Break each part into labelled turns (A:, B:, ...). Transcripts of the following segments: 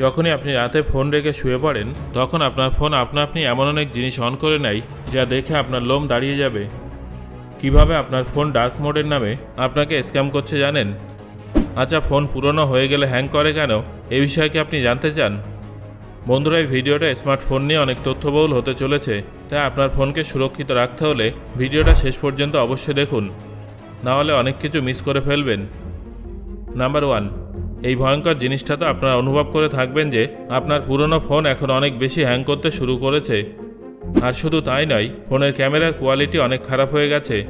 A: যখনই আপনি রাতে ফোন রেখে শুয়ে পড়েন, তখন আপনার ফোন আপনা আপনি এমন অনেক জিনিস অন করে নেয় যা দেখে আপনার লোম দাঁড়িয়ে যাবে। কীভাবে আপনার ফোন ডার্ক মোডের নামে আপনাকে স্ক্যাম করছে জানেন? আচ্ছা ফোন পুরনো হয়ে গেলে হ্যাং করে কেন? এ বিষয়ে কি আপনি জানতে চান? বন্ধুরা, এই ভিডিওটা স্মার্টফোন নিয়ে অনেক তথ্যবহুল হতে চলেছে, তাই আপনার ফোনকে সুরক্ষিত রাখতে হলে ভিডিওটা শেষ পর্যন্ত অবশ্যই দেখুন। না হলে অনেক কিছু মিস করে ফেলবেন। নাম্বার ওয়ান এই ভয়ঙ্কর জিনিসটা তো আপনারা অনুভব করে থাকবেন যে আপনার পুরনো ফোন এখন অনেক বেশি হ্যাং করতে শুরু করেছে। আর শুধু তাই নয়, ফোনের ক্যামেরার কোয়ালিটি অনেক খারাপ হয়ে গেছে।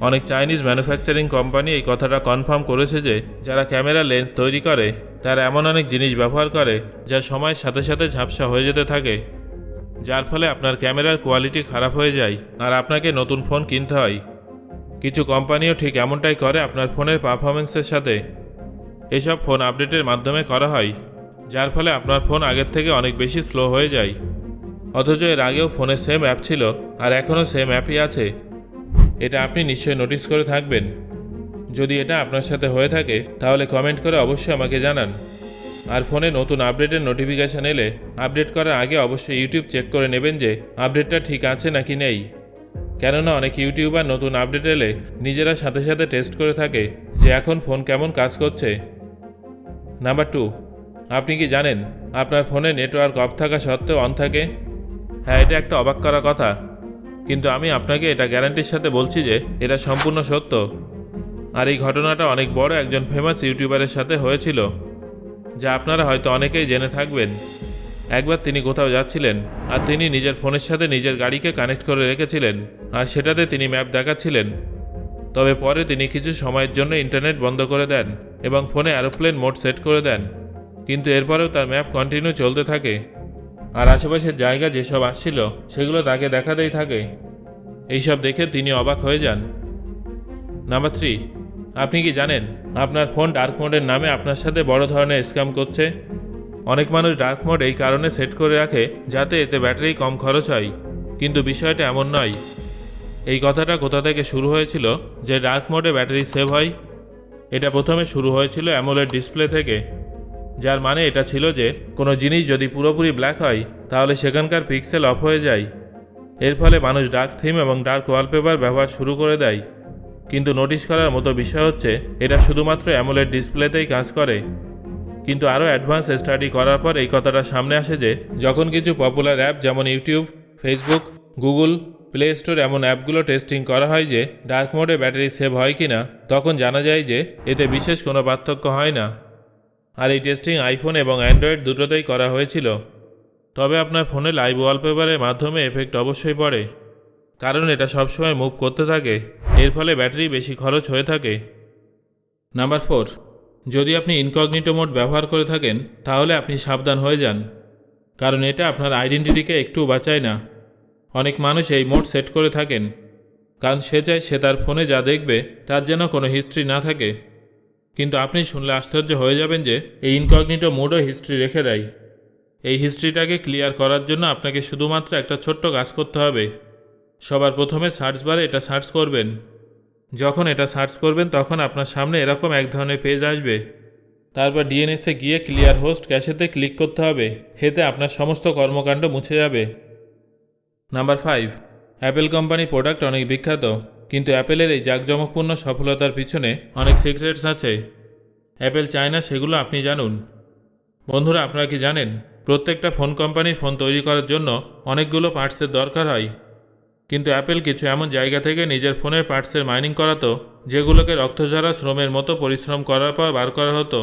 A: অনেক চাইনিজ ম্যানুফ্যাকচারিং কোম্পানি এই কথাটা কনফার্ম করেছে যে, যারা ক্যামেরা লেন্স তৈরি করে, তারা এমন অনেক জিনিস ব্যবহার করে, যা সময়ের সাথে সাথে ঝাপসা হয়ে যেতে থাকে। যার ফলে আপনার ক্যামেরার কোয়ালিটি খারাপ হয়ে যায়, আর আপনাকে নতুন ফোন কিনতে হয়। কিছু কোম্পানিও ঠিক এমনটাই করে আপনার ফোনের পারফরমেন্সের সাথে। এসব ফোন আপডেটের মাধ্যমে করা হয়, যার ফলে আপনার ফোন আগের থেকে অনেক বেশি স্লো হয়ে যায়। অথচ এর আগেও ফোনে সেম অ্যাপ ছিল, আর এখনও সেম অ্যাপই আছে। এটা আপনি নিশ্চয়ই নোটিস করে থাকবেন। যদি এটা আপনার সাথে হয়ে থাকে, তাহলে কমেন্ট করে অবশ্যই আমাকে জানান। আর ফোনে নতুন আপডেটের নোটিফিকেশান এলে আপডেট করার আগে অবশ্যই ইউটিউব চেক করে নেবেন যে আপডেটটা ঠিক আছে নাকি নেই। কেননা অনেক ইউটিউবার নতুন আপডেট এলে নিজেরা সাথে সাথে টেস্ট করে থাকে যে এখন ফোন কেমন কাজ করছে। নাম্বার টু আপনি কি জানেন আপনার ফোনে নেটওয়ার্ক অফ থাকা সত্ত্বেও অন থাকে? হ্যাঁ এটা একটা অবাক করা কথা। কিন্তু আমি আপনাকে এটা গ্যারান্টির সাথে বলছি যে এটা সম্পূর্ণ সত্য। আর এই ঘটনাটা অনেক বড় একজন ফেমাস ইউটিউবারের সাথে হয়েছিল, যা আপনারা হয়তো অনেকেই জেনে থাকবেন। একবার তিনি কোথাও যাচ্ছিলেন আর তিনি নিজের ফোনের সাথে নিজের গাড়িকে কানেক্ট করে রেখেছিলেন, আর সেটাতে তিনি ম্যাপ দেখাচ্ছিলেন। তবে পরে তিনি কিছু সময়ের জন্য ইন্টারনেট বন্ধ করে দেন এবং ফোনে অ্যারোপ্লেন মোড সেট করে দেন। কিন্তু এরপরেও তার ম্যাপ কন্টিনিউ চলতে থাকে। আর আশেপাশের জায়গা যেসব আসছিল, সেগুলো তাকে দেখাতেই থাকে। এইসব দেখে তিনি অবাক হয়ে যান। নাম্বার থ্রি, আপনি কি জানেন আপনার ফোন ডার্ক মোডের নামে আপনার সাথে বড় ধরনের স্ক্যাম করছে? অনেক মানুষ ডার্ক মোড এই কারণে সেট করে রাখে যাতে এতে ব্যাটারি কম খরচ হয়। কিন্তু বিষয়টা এমন নয়। এই কথাটা কোথা থেকে শুরু হয়েছিল যে ডার্ক মোডে ব্যাটারি সেভ হয়? এটা প্রথমে শুরু হয়েছিল অ্যামোলেড ডিসপ্লে থেকে, যার মানে এটা ছিল যে কোনো জিনিস যদি পুরোপুরি ব্ল্যাক হয়, তাহলে সেখানকার পিক্সেল অফ হয়ে যায়। এর ফলে মানুষ ডার্ক থিম এবং ডার্ক ওয়ালপেপার ব্যবহার শুরু করে দেয়। কিন্তু নোটিশ করার মতো বিষয় হচ্ছে, এটা শুধুমাত্র অ্যামোলেড ডিসপ্লেতেই কাজ করে। কিন্তু আরও অ্যাডভান্স স্টাডি করার পর এই কথাটা সামনে আসে যে, যখন কিছু পপুলার অ্যাপ যেমন YouTube, Facebook, Google Play Store এমন অ্যাপগুলো টেস্টিং করা হয় যে ডার্ক মোডে ব্যাটারি সেভ হয় কি না তখন জানা যায় যে এতে বিশেষ কোনো পার্থক্য হয় না। আর এই টেস্টিং আইফোন এবং অ্যান্ড্রয়েড দুটোতেই করা হয়েছিল। তবে আপনার ফোনে লাইভ ওয়ালপেপারের মাধ্যমে এফেক্ট অবশ্যই পড়ে। কারণ এটা সবসময় মুভ করতে থাকে। এর ফলে ব্যাটারি বেশি খরচ হয়ে থাকে। নাম্বার ফোর যদি আপনি ইনকগনিটো মোড ব্যবহার করে থাকেন, তাহলে আপনি সাবধান হয়ে যান। কারণ এটা আপনার আইডেন্টিটিকে একটু বাঁচায় না। অনেক মানুষ এই মোড সেট করে থাকেন। কারণ সে চায় সে তার ফোনে যা দেখবে, তার যেন কোনো হিস্ট্রি না থাকে। কিন্তু আপনি শুনলে আশ্চর্য হয়ে যাবেন যে, এই ইনকগনিটো মোডও হিস্ট্রি রেখে দেয়। এই হিস্ট্রিটাকে ক্লিয়ার করার জন্য আপনাকে শুধুমাত্র একটা ছোট্ট কাজ করতে হবে। সবার প্রথমে সার্চ বারে এটা সার্চ করবেন। যখন এটা সার্চ করবেন, তখন আপনার সামনে এরকম এক ধরনের পেজ আসবে। তারপর ডিএনএসে গিয়ে ক্লিয়ার হোস্ট ক্যাশেতে ক্লিক করতে হবে। হেতে আপনার সমস্ত কর্মকাণ্ড মুছে যাবে। Number five Apple company product অনেক বিখ্যাত, কিন্তু অ্যাপেলের এই জাঁকজমকপূর্ণ সফলতার পিছনে অনেক সিক্রেটস আছে। অ্যাপেল চায় না সেগুলো আপনি জানুন। বন্ধুরা, আপনারা কি জানেন, প্রত্যেকটা ফোন কোম্পানির ফোন তৈরি করার জন্য অনেকগুলো পার্টসের দরকার হয়। কিন্তু অ্যাপেল কিছু এমন জায়গা থেকে নিজের ফোনের পার্টসের মাইনিং করাতো, যেগুলোকে রক্তঝরা শ্রমের মতো পরিশ্রম করার পর বার করা হতো।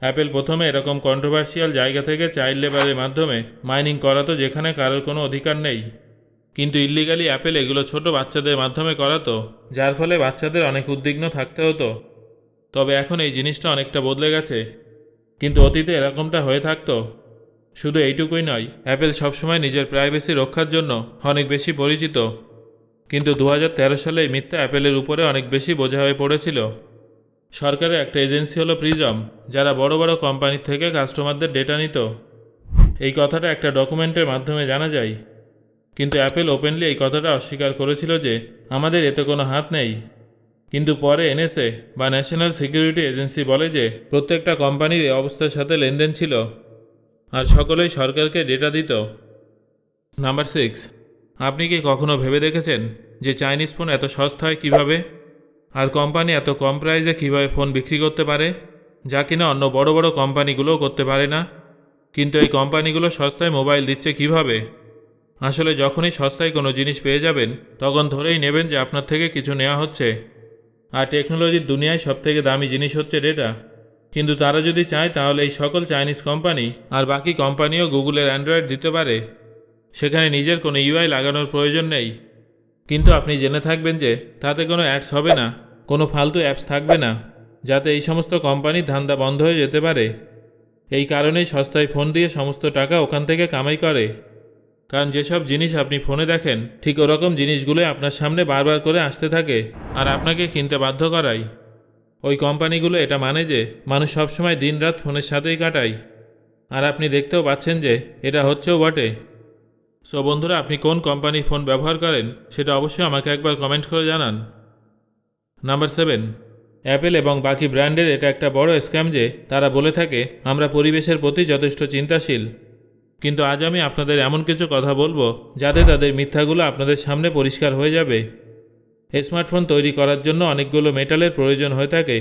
A: অ্যাপেল প্রথমে এরকম কন্ট্রোভার্সিয়াল জায়গা থেকে চাইল্ড লেবারের মাধ্যমে মাইনিং করাতো যেখানে কারোর কোনো অধিকার নেই। কিন্তু ইল্লিগালি অ্যাপেল এগুলো ছোট বাচ্চাদের মাধ্যমে করাতো, যার ফলে বাচ্চাদের অনেক উদ্বিগ্ন থাকতে হতো। তবে এখন এই জিনিসটা অনেকটা বদলে গেছে। কিন্তু অতীতে এরকমটা হয়ে থাকতো। শুধু এইটুকুই নয় অ্যাপেল সবসময় নিজের প্রাইভেসি রক্ষার জন্য অনেক বেশি পরিচিত। কিন্তু দু হাজার তেরো সালে মিথ্যা অ্যাপেলের উপরে অনেক বেশি বোঝা হয়ে পড়েছিল। সরকারের একটা এজেন্সি হলো প্রিজম, যারা বড় বড় কোম্পানির থেকে কাস্টমারদের ডেটা নিত। এই কথাটা একটা ডকুমেন্টের মাধ্যমে জানা যায়। কিন্তু অ্যাপেল ওপেনলি এই কথাটা অস্বীকার করেছিল যে, আমাদের এতে কোনো হাত নেই। কিন্তু পরে এনএসএ বা ন্যাশনাল সিকিউরিটি এজেন্সি বলে যে, প্রত্যেকটা কোম্পানির এই অবস্থার সাথে লেনদেন ছিল আর সকলেই সরকারকে ডেটা দিত। নাম্বার সিক্স, আপনি কি কখনো ভেবে দেখেছেন যে চাইনিজ ফোন এত সস্তা হয় কীভাবে? আর কোম্পানি এত কম প্রাইসে কীভাবে ফোন বিক্রি করতে পারে? যা কিনা অন্য বড় বড় কোম্পানিগুলোও করতে পারে না। কিন্তু এই কোম্পানিগুলো সস্তায় মোবাইল দিচ্ছে কীভাবে? আসলে যখনই সস্তায় কোনো জিনিস পেয়ে যাবেন, তখন ধরেই নেবেন যে আপনার থেকে কিছু নেওয়া হচ্ছে। আর টেকনোলজির দুনিয়ায় সবথেকে দামি জিনিস হচ্ছে ডেটা। কিন্তু তারা যদি চায়, তাহলে এই সকল চাইনিজ কোম্পানি আর বাকি কোম্পানিও গুগলের অ্যান্ড্রয়েড দিতে পারে। সেখানে নিজের কোনো ইউআই লাগানোর প্রয়োজন নেই। কিন্তু আপনি জেনে থাকবেন যে তাতে কোনো অ্যাডস হবে না, কোনো ফালতু অ্যাপস থাকবে না, যাতে এই সমস্ত কোম্পানির ধান্দা বন্ধ হয়ে যেতে পারে। এই কারণেই সস্তায় ফোন দিয়ে সমস্ত টাকা ওখান থেকে কামাই করে। কারণ যেসব জিনিস আপনি ফোনে দেখেন, ঠিক ওরকম জিনিসগুলোই আপনার সামনে বারবার করে আসতে থাকে আর আপনাকে কিনতে বাধ্য করাই ওই কোম্পানিগুলো এটা মানে যে মানুষ সবসময় দিনরাত ফোনের সাথেই কাটায়। আর আপনি দেখতেও পাচ্ছেন যে এটা হচ্ছেও বটে। সো বন্ধুরা, আপনি কোন কোম্পানির ফোন ব্যবহার করেন সেটা অবশ্যই আমাকে একবার কমেন্ট করে জানান। নাম্বার সেভেন, অ্যাপেল এবং বাকি ব্র্যান্ডের এটা একটা বড় স্ক্যাম যে তারা বলে থাকে, আমরা পরিবেশের প্রতি যথেষ্ট চিন্তাশীল। কিন্তু আজ আমি আপনাদের এমন কিছু কথা বলব যাতে তাদের মিথ্যাগুলো আপনাদের সামনে পরিষ্কার হয়ে যাবে। স্মার্টফোন তৈরি করার জন্য অনেকগুলো মেটালের প্রয়োজন হয়ে থাকে।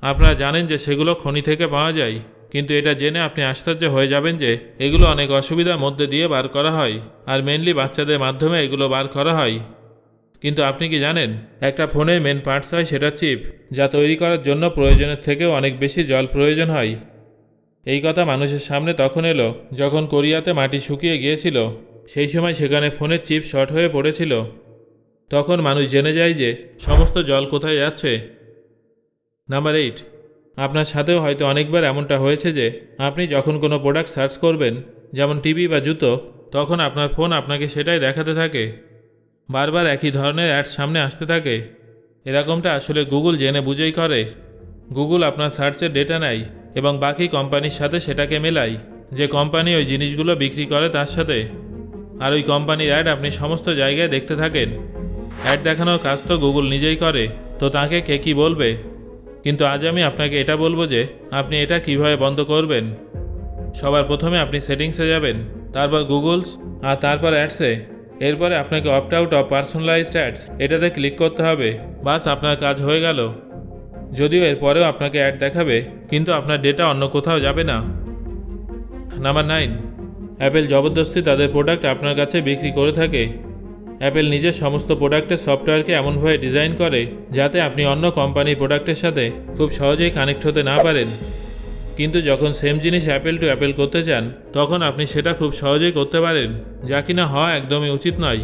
A: আপনারা জানেন যে সেগুলো খনি থেকে পাওয়া যায়। কিন্তু এটা জেনে আপনি আশ্চর্য হয়ে যাবেন যে এগুলো অনেক অসুবিধার মধ্যে দিয়ে বার করা হয়, আর মেনলি বাচ্চাদের মাধ্যমে এগুলো বার করা হয়। কিন্তু আপনি কি জানেন, একটা ফোনের মেন পার্টস হয় সেটা চিপ যা তৈরি করার জন্য প্রয়োজনের থেকেও অনেক বেশি জল প্রয়োজন হয়। এই কথা মানুষের সামনে তখন এলো, যখন কোরিয়াতে মাটি শুকিয়ে গিয়েছিল, সেই সময় সেখানে ফোনের চিপ শর্ট হয়ে পড়েছিল। তখন মানুষ জেনে যায় যে সমস্ত জল কোথায় যাচ্ছে। নাম্বার এইট আপনার সাথেও হয়তো অনেকবার এমনটা হয়েছে যে, আপনি যখন কোনো প্রোডাক্ট সার্চ করবেন, যেমন টিভি বা জুতো, তখন আপনার ফোন আপনাকে সেটাই দেখাতে থাকে। বারবার একই ধরনের অ্যাড সামনে আসতে থাকে। এরকমটা আসলে গুগল জেনে বুঝেই করে। গুগল আপনার সার্চের ডেটা নেয় এবং বাকি কোম্পানির সাথে সেটাকে মেলায়, যে কোম্পানি ওই জিনিসগুলো বিক্রি করে তার সাথে। আর ওই কোম্পানির অ্যাড আপনি সমস্ত জায়গায় দেখতে থাকেন। অ্যাড দেখানোর কাজ তো গুগল নিজেই করে। তো তাকে কে কী বলবে? কিন্তু আজ আমি আপনাকে এটা বলব যে আপনি এটা কীভাবে বন্ধ করবেন। সবার প্রথমে আপনি সেটিংসে যাবেন, তারপর গুগলস আর তারপর অ্যাডসে। এরপরে আপনাকে opt out of personalised ads, এটাতে ক্লিক করতে হবে। বাস, আপনার কাজ হয়ে গেল। যদিও এরপরেও আপনাকে অ্যাড দেখাবে, কিন্তু আপনার ডেটা অন্য কোথাও যাবে না। নাম্বার নাইন, অ্যাপেল জবরদস্তি তাদের প্রোডাক্ট আপনার কাছে বিক্রি করে থাকে। অ্যাপেল নিজের সমস্ত প্রোডাক্টের সফটওয়্যারকে এমনভাবে ডিজাইন করে যাতে আপনি অন্য কোম্পানির প্রোডাক্টের সাথে খুব সহজেই কানেক্ট হতে না পারেন। কিন্তু যখন সেম জিনিস অ্যাপেল টু অ্যাপেল করতে চান, তখন আপনি সেটা খুব সহজেই করতে পারেন, যা কিনা হওয়া একদমই উচিত নয়।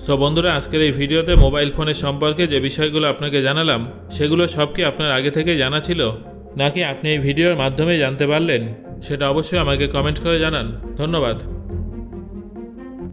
A: সো বন্ধুরা, আজকের এই ভিডিওতে মোবাইল ফোনের সম্পর্কে যে বিষয়গুলো আপনাকে জানালাম, সেগুলো সব কি আপনার আগে থেকে জানা ছিল? নাকি আপনি এই ভিডিওর মাধ্যমে জানতে পারলেন? সেটা অবশ্যই আমাকে কমেন্ট করে জানান। ধন্যবাদ।